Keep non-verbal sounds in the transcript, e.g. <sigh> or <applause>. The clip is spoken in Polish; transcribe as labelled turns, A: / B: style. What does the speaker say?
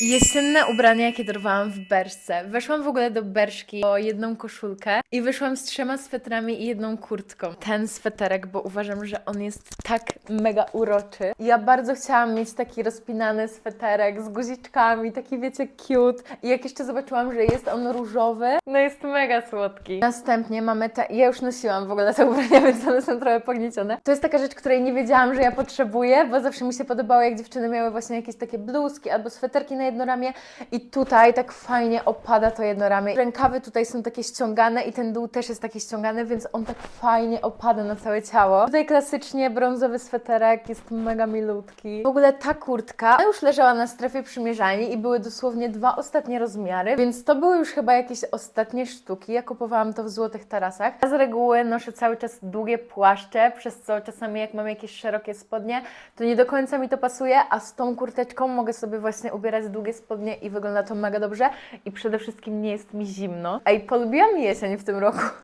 A: Jesienne ubrania, jakie dorwałam w Berszce. Weszłam w ogóle do Berszki o jedną koszulkę i wyszłam z trzema swetrami i jedną kurtką. Ten sweterek, bo uważam, że on jest tak mega uroczy. Ja bardzo chciałam mieć taki rozpinany sweterek z guziczkami, taki wiecie, cute. I jak jeszcze zobaczyłam, że jest on różowy, no jest mega słodki. Następnie mamy te, ja już nosiłam w ogóle te ubrania, <laughs> więc one są trochę pogniecione. To jest taka rzecz, której nie wiedziałam, że ja potrzebuję, bo zawsze mi się podobało, jak dziewczyny miały właśnie jakieś takie bluzki albo sweterki na jedno ramię i tutaj tak fajnie opada to jedno ramię. Rękawy tutaj są takie ściągane i ten dół też jest taki ściągany, więc on tak fajnie opada na całe ciało. Tutaj klasycznie brązowy sweterek jest mega milutki. W ogóle ta kurtka już leżała na strefie przymierzalni i były dosłownie dwa ostatnie rozmiary, więc to były już chyba jakieś ostatnie sztuki. Ja kupowałam to w złotych tarasach. Ja z reguły noszę cały czas długie płaszcze, przez co czasami jak mam jakieś szerokie spodnie, to nie do końca mi to pasuje, a z tą kurteczką mogę sobie właśnie ubierać długie spodnie i wygląda to mega dobrze i przede wszystkim nie jest mi zimno. I polubiłam jesień w tym roku.